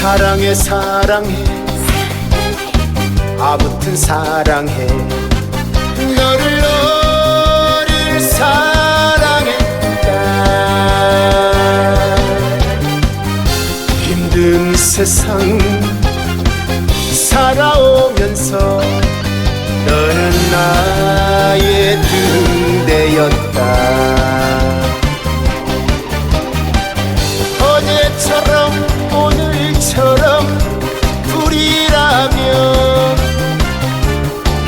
사랑해 사랑해. 아무튼 사랑해. 너를 너를 사랑했다 힘든 세상 살아오면서 너는 나의 등대였다. 어제처럼 오늘처럼 둘이라면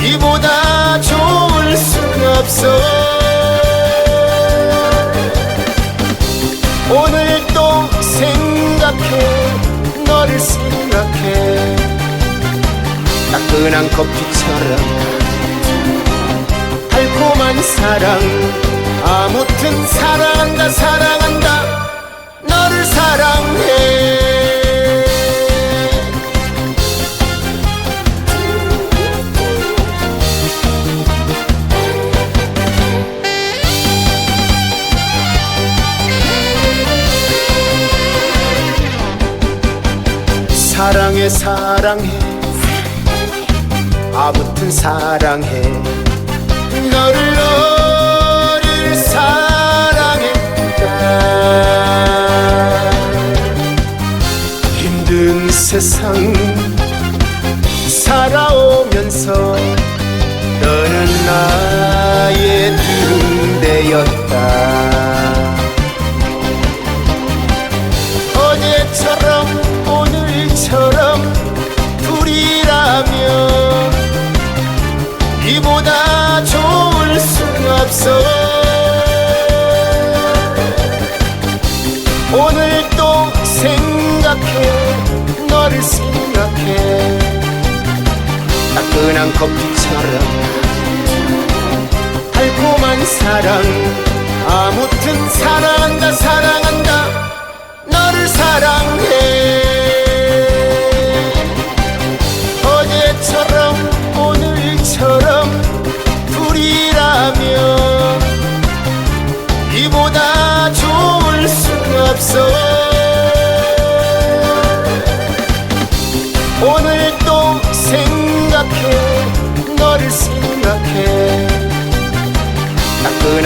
이보다 좋을 순 없어. 오늘 또 생각해 너를 생각해. 따끈한 커피처럼 달콤한 사랑 아무튼 사랑한다 사랑한다. 너를 사랑 사랑해 사랑해. 아무튼 사랑해. 너를 너를 사랑했다 힘든 세상 살아오면서 너는 나의 등대였다 다 좋을 순 없어. 오늘 또 생각해 너를 생각해. 따끈한 커피처럼 달콤한 사랑 아무튼 사랑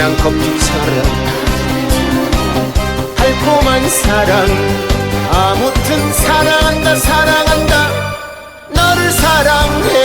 따끈한 커피처럼 달콤한 사랑. 아무튼 사랑한다 사랑한다. 너를 사랑해